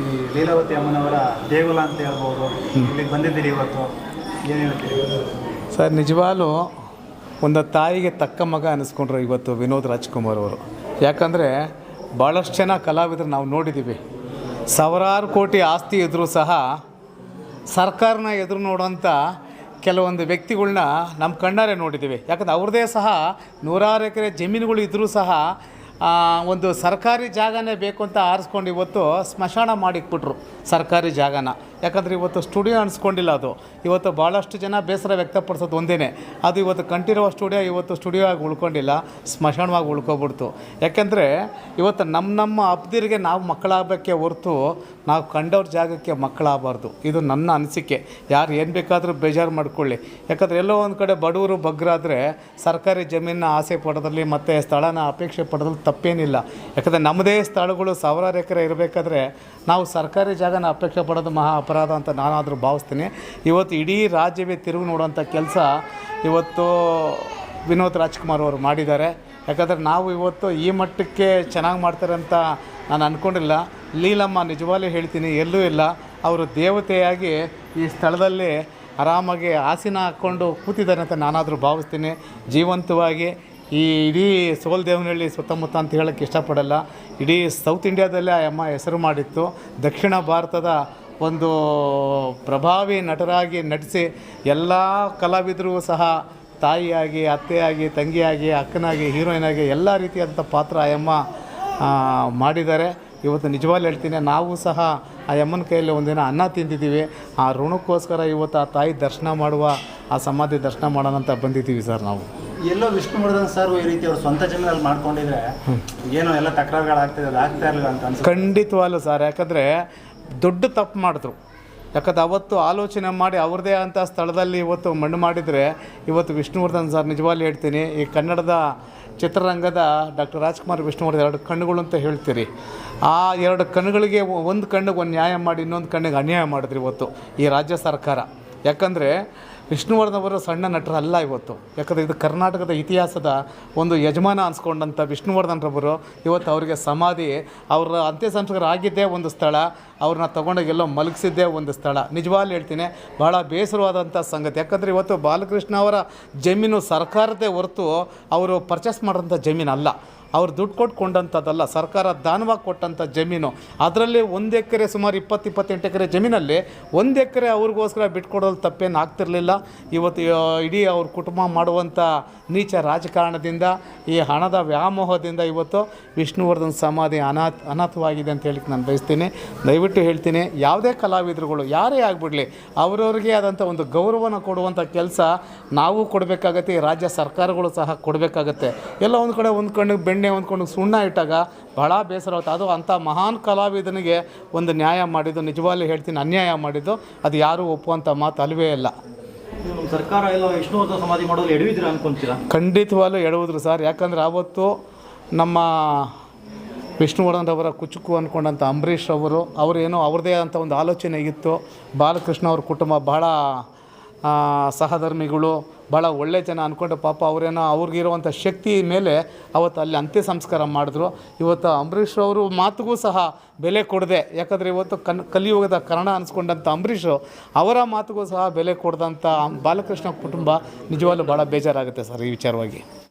ಈ ಲೀಲಾವತಿ ಅಮ್ಮನವರ ದೇಗುಲ ಅಂತ ಹೇಳ್ಬೋದು. ಇಲ್ಲಿಗೆ ಬಂದಿದ್ದೀರಿ ಇವತ್ತು. ಏನು ಸರ್, ನಿಜವಾಗ್ಲೂ ಒಂದು ತಾಯಿಗೆ ತಕ್ಕ ಮಗ ಅನಿಸ್ಕೊಂಡ್ರು ಇವತ್ತು ವಿನೋದ್ ರಾಜ್ಕುಮಾರ್ ಅವರು. ಯಾಕಂದರೆ ಭಾಳಷ್ಟು ಜನ ಕಲಾವಿದರು ನಾವು ನೋಡಿದ್ದೀವಿ ಸಾವಿರಾರು ಕೋಟಿ ಆಸ್ತಿ ಇದ್ದರೂ ಸಹ ಸರ್ಕಾರನ ಎದುರು ನೋಡೋಂಥ ಕೆಲವೊಂದು ವ್ಯಕ್ತಿಗಳನ್ನ ನಮ್ಮ ಕಣ್ಣಾರೆ ನೋಡಿದ್ದೀವಿ ಯಾಕಂದ್ರೆ ಅವ್ರದ್ದೇ ಸಹ ನೂರಾರು ಎಕರೆ ಜಮೀನುಗಳು ಇದ್ದರೂ ಸಹ ಒಂದು ಸರ್ಕಾರಿ ಜಾಗನೇ ಬೇಕು ಅಂತ ಆರಿಸ್ಕೊಂಡು ಇವತ್ತು ಸ್ಮಶಾನ ಮಾಡಿಕ್ಬಿಟ್ರು ಸರ್ಕಾರಿ ಜಾಗನ. ಯಾಕಂದರೆ ಇವತ್ತು ಸ್ಟುಡಿಯೋ ಅನಿಸ್ಕೊಂಡಿಲ್ಲ ಅದು. ಇವತ್ತು ಭಾಳಷ್ಟು ಜನ ಬೇಸರ ವ್ಯಕ್ತಪಡಿಸೋದು ಒಂದೇ ಅದು ಇವತ್ತು ಕಂಟಿರುವ ಸ್ಟುಡಿಯೋ ಇವತ್ತು ಸ್ಟುಡಿಯೋ ಆಗಿ ಉಳ್ಕೊಂಡಿಲ್ಲ, ಸ್ಮಶಾನವಾಗಿ ಉಳ್ಕೊಬಿಡ್ತು. ಯಾಕೆಂದರೆ ಇವತ್ತು ನಮ್ಮ ನಮ್ಮ ಅಪ್ದಿರಿಗೆ ನಾವು ಮಕ್ಕಳಾಗಬೇಕೆ ಹೊರತು ನಾವು ಕಂಡವ್ರ ಜಾಗಕ್ಕೆ ಮಕ್ಕಳಾಗಬಾರ್ದು. ಇದು ನನ್ನ ಅನಿಸಿಕೆ. ಯಾರು ಏನು ಬೇಕಾದರೂ ಬೇಜಾರು ಮಾಡ್ಕೊಳ್ಳಿ. ಯಾಕಂದರೆ ಎಲ್ಲೋ ಒಂದು ಕಡೆ ಬಡವರು ಬಗ್ಗರಾದರೆ ಸರ್ಕಾರಿ ಜಮೀನನ್ನ ಆಸೆ ಪಡೋದ್ರಲ್ಲಿ ಮತ್ತು ಸ್ಥಳನ ಅಪೇಕ್ಷೆ ಪಡೋದ್ರಲ್ಲಿ ತಪ್ಪೇನಿಲ್ಲ. ಯಾಕಂದರೆ ನಮ್ಮದೇ ಸ್ಥಳಗಳು ಸಾವಿರಾರು ಎಕರೆ ಇರಬೇಕಾದ್ರೆ ನಾವು ಸರ್ಕಾರಿ ಜಾಗನ ಅಪೇಕ್ಷೆ ಪಡೋದು ಮಹಾ ಅಪರಾಧ ಅಂತ ನಾನಾದರೂ ಭಾವಿಸ್ತೀನಿ. ಇವತ್ತು ಇಡೀ ರಾಜ್ಯವೇ ತಿರುಗಿ ನೋಡೋಂಥ ಕೆಲಸ ಇವತ್ತು ವಿನೋದ್ ರಾಜ್ಕುಮಾರ್ ಅವರು ಮಾಡಿದ್ದಾರೆ. ಯಾಕಂದರೆ ನಾವು ಇವತ್ತು ಈ ಮಟ್ಟಕ್ಕೆ ಚೆನ್ನಾಗಿ ಮಾಡ್ತಾರೆ ಅಂತ ನಾನು ಅಂದ್ಕೊಂಡಿಲ್ಲ ಲೀಲಮ್ಮ ನಿಜವಾಗ್ಲೂ ಹೇಳ್ತೀನಿ, ಎಲ್ಲೂ ಇಲ್ಲ. ಅವರು ದೇವತೆಯಾಗಿ ಈ ಸ್ಥಳದಲ್ಲಿ ಆರಾಮಾಗಿ ಆಸನ ಹಾಕ್ಕೊಂಡು ಕೂತಿದ್ದಾರೆ ಅಂತ ನಾನಾದರೂ ಭಾವಿಸ್ತೀನಿ. ಜೀವಂತವಾಗಿ ಈ ಇಡೀ ಸೋಲ್ ದೇವನಹಳ್ಳಿ ಸುತ್ತಮುತ್ತ ಅಂತ ಹೇಳೋಕ್ಕೆ ಇಷ್ಟಪಡಲ್ಲ. ಇಡೀ ಸೌತ್ ಇಂಡಿಯಾದಲ್ಲೇ ಆ ಅಮ್ಮ ಹೆಸರು ಮಾಡಿತ್ತು. ದಕ್ಷಿಣ ಭಾರತದ ಒಂದು ಪ್ರಭಾವಿ ನಟರಾಗಿ ನಟಿಸಿ ಎಲ್ಲ ಕಲಾವಿದರೂ ಸಹ ತಾಯಿಯಾಗಿ ಅತ್ತೆಯಾಗಿ ತಂಗಿಯಾಗಿ ಅಕ್ಕನಾಗಿ ಹೀರೋಯಿನ್ ಆಗಿ ಎಲ್ಲ ರೀತಿಯಾದಂಥ ಪಾತ್ರ ಆಯಮ್ಮ ಮಾಡಿದ್ದಾರೆ. ಇವತ್ತು ನಿಜವಾಗ್ಲೂ ಹೇಳ್ತೀನಿ ನಾವು ಸಹ ಆ ಯಮ್ಮನ ಕೈಯಲ್ಲಿ ಒಂದಿನ ಅನ್ನ ತಿಂದಿದ್ದೀವಿ. ಆ ಋಣಕ್ಕೋಸ್ಕರ ಇವತ್ತು ಆ ತಾಯಿ ದರ್ಶನ ಮಾಡುವ ಆ ಸಮಾಧಿ ದರ್ಶನ ಮಾಡೋಣ ಅಂತ ಬಂದಿದ್ದೀವಿ ಸರ್ ನಾವು. ಎಲ್ಲೋ ವಿಷ್ಣುವರ್ಧನ್ ಸರ್ ಈ ರೀತಿ ಅವ್ರ ಸ್ವಂತ ಜಮೀನಲ್ಲಿ ಮಾಡ್ಕೊಂಡಿದ್ರೆ ಏನೋ ಎಲ್ಲ ತಕರಾರುಗಳಾಗ್ತಿದೆ ಆಗ್ತಾ ಇರಲಿಲ್ಲ ಅಂತ ಖಂಡಿತವಾಗ್ಲೂ ಸರ್ ಯಾಕಂದರೆ ದೊಡ್ಡ ತಪ್ಪು ಮಾಡಿದ್ರು. ಯಾಕಂದ್ರೆ ಅವತ್ತು ಆಲೋಚನೆ ಮಾಡಿ ಅವ್ರದ್ದೇ ಅಂಥ ಸ್ಥಳದಲ್ಲಿ ಇವತ್ತು ಮಣ್ಣು ಮಾಡಿದರೆ ಇವತ್ತು ವಿಷ್ಣುವರ್ಧನ್ ಸರ್ ನಿಜವಾಗ್ಲೂ ಹೇಳ್ತೀನಿ, ಈ ಕನ್ನಡದ ಚಿತ್ರರಂಗದ ಡಾಕ್ಟರ್ ರಾಜ್ಕುಮಾರ್ ವಿಷ್ಣುವರ್ಧನ್ ಎರಡು ಕಣ್ಣುಗಳು ಅಂತ ಹೇಳ್ತೀರಿ. ಆ ಎರಡು ಕಣ್ಣುಗಳಿಗೆ ಒಂದು ಕಣ್ಣಿಗೆ ಒಂದು ನ್ಯಾಯ ಮಾಡಿ, ಇನ್ನೊಂದು ಕಣ್ಣಿಗೆ ಅನ್ಯಾಯ ಮಾಡಿದ್ರಿ ಇವತ್ತು ಈ ರಾಜ್ಯ ಸರ್ಕಾರ. ಯಾಕಂದರೆ ವಿಷ್ಣುವರ್ಧನ್ ಅವರು ಸಣ್ಣ ನಟರಲ್ಲ ಇವತ್ತು. ಯಾಕಂದರೆ ಇದು ಕರ್ನಾಟಕದ ಇತಿಹಾಸದ ಒಂದು ಯಜಮಾನ ಅನ್ಸ್ಕೊಂಡಂಥ ವಿಷ್ಣುವರ್ಧನ್ರವರು ಇವತ್ತು ಅವರಿಗೆ ಸಮಾಧಿ. ಅವರ ಅಂತ್ಯ ಸಂಸ್ಕಾರ ಆಗಿದ್ದೇ ಒಂದು ಸ್ಥಳ, ಅವ್ರನ್ನ ತೊಗೊಂಡೋಗಿ ಎಲ್ಲೋ ಮಲಗಿಸಿದ್ದೇ ಒಂದು ಸ್ಥಳ. ನಿಜವಾಗ್ಲೂ ಹೇಳ್ತೀನಿ ಭಾಳ ಬೇಸರವಾದಂಥ ಸಂಗತಿ. ಯಾಕಂದರೆ ಇವತ್ತು ಬಾಲಕೃಷ್ಣ ಅವರ ಜಮೀನು ಸರ್ಕಾರದೇ ಹೊರತು ಅವರು ಪರ್ಚೇಸ್ ಮಾಡೋಂಥ ಜಮೀನು ಅಲ್ಲ ಅವ್ರು ದುಡ್ಡು ಕೊಟ್ಟು ಕೊಂಡಂಥದ್ದಲ್ಲ, ಸರ್ಕಾರ ದಾನವಾಗಿ ಕೊಟ್ಟಂಥ ಜಮೀನು, ಅದರಲ್ಲಿ ಒಂದು ಎಕರೆ ಸುಮಾರು ಇಪ್ಪತ್ತು ಇಪ್ಪತ್ತೆಂಟು ಎಕರೆ ಜಮೀನಲ್ಲಿ ಒಂದು ಎಕರೆ ಅವ್ರಿಗೋಸ್ಕರ ಬಿಟ್ಕೊಡೋದು ತಪ್ಪೇನು ಆಗ್ತಿರಲಿಲ್ಲ. ಇವತ್ತು ಇಡೀ ಅವ್ರ ಕುಟುಂಬ ಮಾಡುವಂಥ ನೀಚ ರಾಜಕಾರಣದಿಂದ, ಈ ಹಣದ ವ್ಯಾಮೋಹದಿಂದ ಇವತ್ತು ವಿಷ್ಣುವರ್ಧನ್ ಸಮಾಧಿ ಅನಾಥ, ಅನಾಥವಾಗಿದೆ ಅಂತ ಹೇಳಿಕ್ಕೆ ನಾನು ಬಯಸ್ತೀನಿ. ದಯವಿಟ್ಟು ಹೇಳ್ತೀನಿ, ಯಾವುದೇ ಕಲಾವಿದರುಗಳು, ಯಾರೇ ಆಗಿಬಿಡಲಿ, ಅವರವ್ರಿಗೆ ಆದಂಥ ಒಂದು ಗೌರವನ ಕೊಡುವಂಥ ಕೆಲಸ ನಾವು ಕೊಡಬೇಕಾಗತ್ತೆ ರಾಜ್ಯ ಸರ್ಕಾರಗಳು ಸಹ ಕೊಡಬೇಕಾಗತ್ತೆ. ಎಲ್ಲ ಒಂದು ಕಡೆ ಒಂದು ಕಣ್ಣಿಗೆ ಬೆಣ್ಣೆ ಒಂದು ಹೊಂದ್ಕೊಂಡು ಸುಣ್ಣ ಇಟ್ಟಾಗ ಬಹಳ ಬೇಸರ ಆಗುತ್ತೆ. ಅದು ಅಂಥ ಮಹಾನ್ ಕಲಾವಿದನಿಗೆ ಒಂದು ನ್ಯಾಯ ಮಾಡಿದ್ದು ನಿಜವಾಗ್ಲೂ ಹೇಳ್ತೀನಿ ಅನ್ಯಾಯ ಮಾಡಿದ್ದು. ಅದು ಯಾರೂ ಒಪ್ಪುವಂಥ ಮಾತು ಅಲ್ವೇ ಇಲ್ಲ. ಸರ್ಕಾರ ಎಲ್ಲ ವಿಷ್ಣುವರ್ಧನ್ ಸಮಾಧಿ ಮಾಡೋದು ಎಡವಿದ್ರೆ ಅನ್ಕೊಂತೀರಾ? ಖಂಡಿತವಾಗ್ಲೂ ಎಡವುದ್ರು ಸರ್. ಯಾಕಂದ್ರೆ ಆವತ್ತು ನಮ್ಮ ವಿಷ್ಣುವರ್ಧನ್ ಅವರ ಕುಚುಕು ಅಂದ್ಕೊಂಡಂಥ ಅಂಬರೀಷ್ ಅವರು ಅವರೇನೋ ಅವ್ರದ್ದೇ ಆದಂಥ ಒಂದು ಆಲೋಚನೆ ಇತ್ತು. ಬಾಲಕೃಷ್ಣ ಅವ್ರ ಕುಟುಂಬ ಬಹಳ ಸಹಧರ್ಮಿಗಳು ಭಾಳ ಒಳ್ಳೆ ಜನ ಅಂದ್ಕೊಂಡು ಪಾಪ ಅವರೇನೋ ಅವ್ರಿಗಿರುವಂಥ ಶಕ್ತಿ ಮೇಲೆ ಅವತ್ತು ಅಲ್ಲಿ ಅಂತ್ಯ ಸಂಸ್ಕಾರ ಮಾಡಿದ್ರು. ಇವತ್ತು ಅಂಬರೀಷ್ ಅವರು ಮಾತಿಗೂ ಸಹ ಬೆಲೆ ಕೊಡದೆ. ಯಾಕಂದರೆ ಇವತ್ತು ಕನ್ ಕಲಿಯುಗದ ಕನ್ನಡ ಅನ್ಸ್ಕೊಂಡಂಥ ಅಂಬರೀಷು ಅವರ ಮಾತುಗೂ ಸಹ ಬೆಲೆ ಕೊಡ್ದಂಥ ಬಾಲಕೃಷ್ಣ ಕುಟುಂಬ ನಿಜವಾಗ್ಲೂ ಭಾಳ ಬೇಜಾರಾಗುತ್ತೆ ಸರ್ ಈ ವಿಚಾರವಾಗಿ.